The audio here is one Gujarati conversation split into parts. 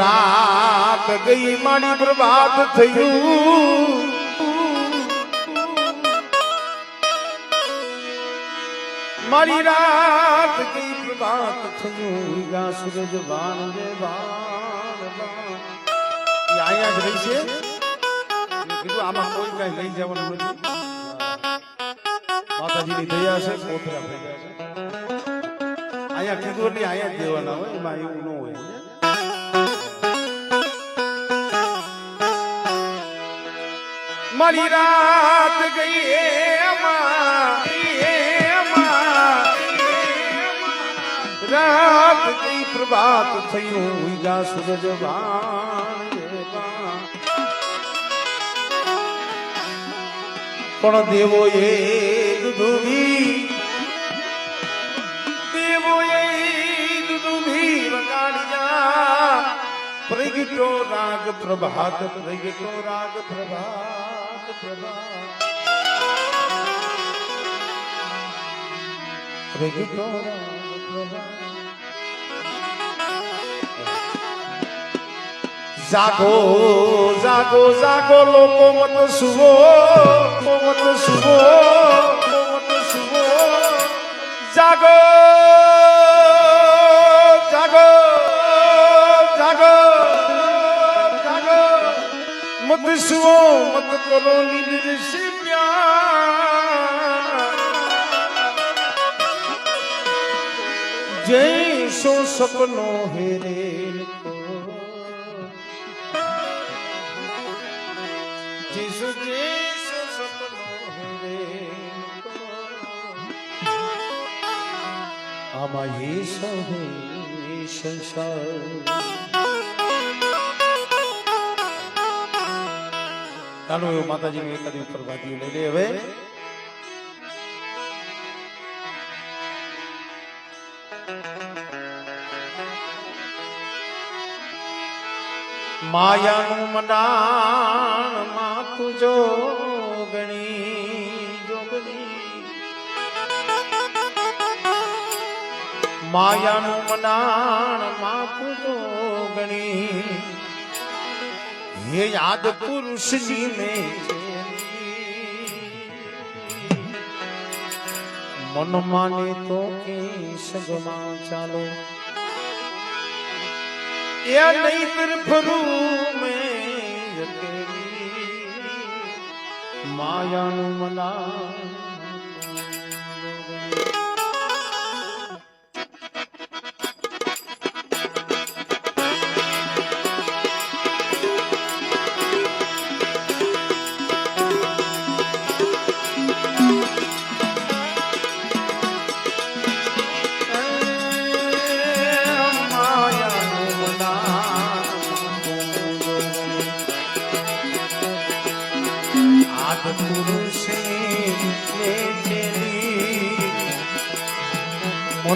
રાત ગઈ મારી પ્રભાત થયું. મારી રાત ગઈ બરબાદ થયું. ગા સૂરજ બાણ રે. અહીંયા રહી છે. આમાં કોઈ કઈ લઈ જવાનું નથી. માતાજીની દયા છે કોતરા થઈ ગયા છે. અહીંયા કીધું એટલે અહીંયા જ દેવાના હોય, એમાં એવું ન હોય. મારી રાત ગઈ રાત ગઈ પ્રભાત થયું ઉગ્યા સૂરજ. પણ દેવો એ દુધુભી દેવો એ વગાડ્યા પ્રગટો રાગ પ્રભાત, પ્રગટો રાગ પ્રભાત. રાગ પ્રભાત જાગો જાગો જાગો લોકો મત સુવો મત સુવો. સપનો હેરે જીસુ જીસુ સપનો આમાં ઈસો હે સંસાર એવું માતાજીનું એકાદી ઉપર વાદ્યું લઈ લે હવે માયાનું મડાણ માથું જોગણી જોગણી. માયાનું મંડાણ માતું જોગણી. હે યાદ પુરુષની મેં મન માને તો કે સગમાં ચાલો. એ નહીતર ફરું મેં માયાનું મના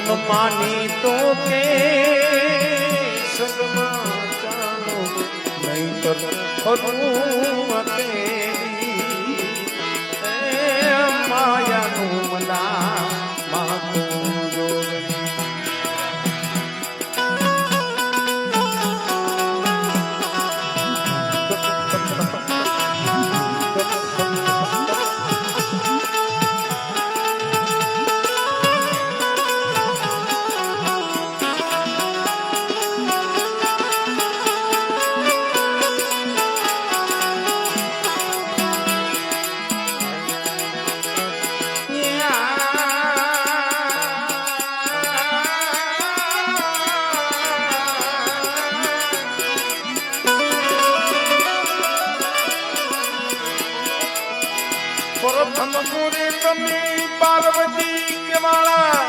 મન માની તો કે સગમાં ચાલો નહીતર ફરવું અકેલી તમે પાર્વતી કેવાળા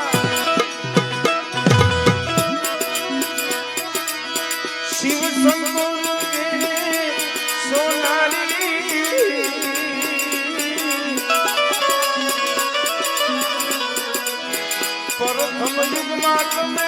શિવ કે સોનારી પ્રથમ યુગમાં તમે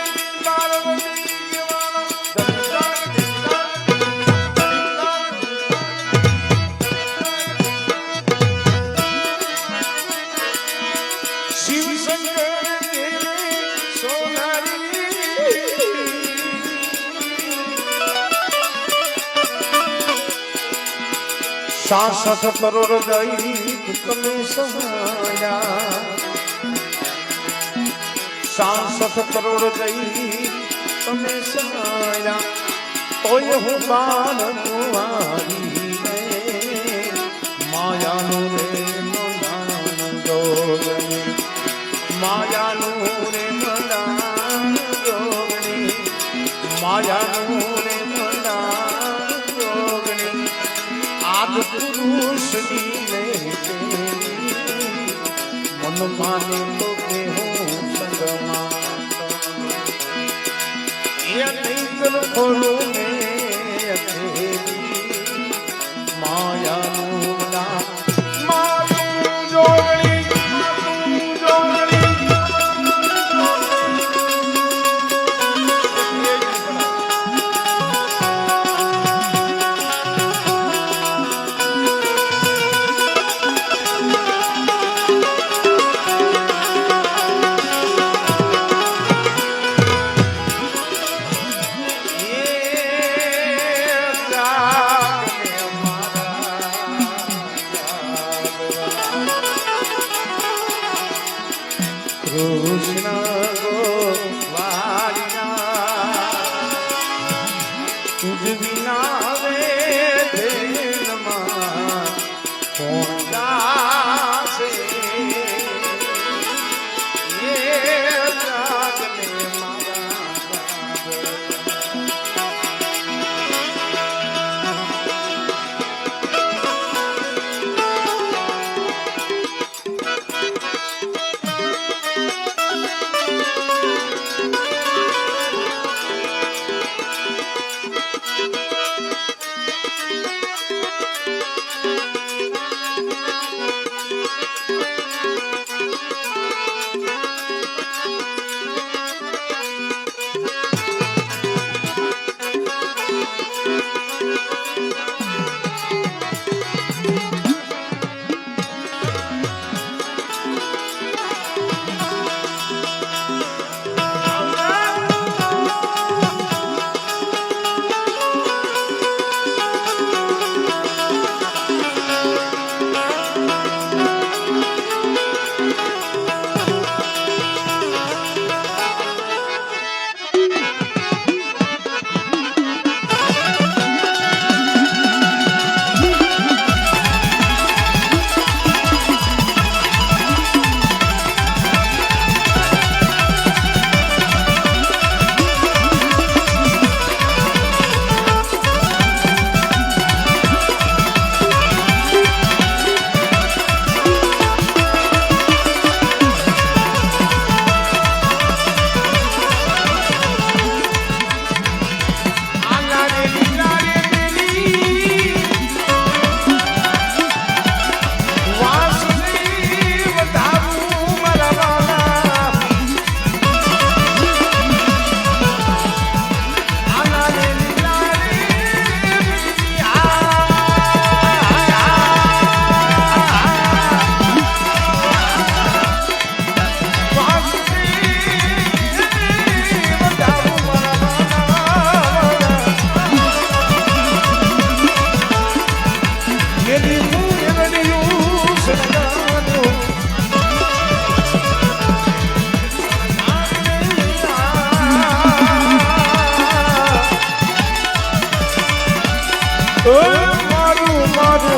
સાસઠ કરોડ તમે સહાયા સાસઠ કરોડ દૈત તમે સહાયા તોય હું બાણ કુવારી માયાનું રે મનાન જોગણી. માયાનું રે મનાન માયાનું પુરુષની લે મન માને તો કે હું સંગમાં એ નહીં ખોલું Música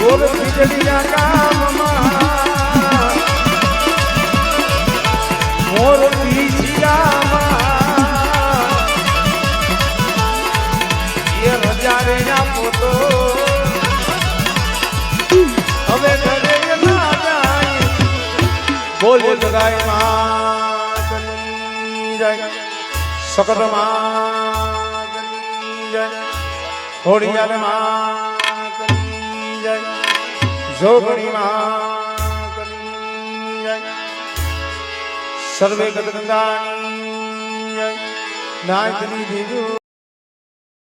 ગોર ખીચડી બોલે જગાયમાં જાય. સકતમાં જાય. હોડિયાલમાં જાય. જોગણી માં જાય. સર્વે ગત ગંગાની જાય. નાચની દીધું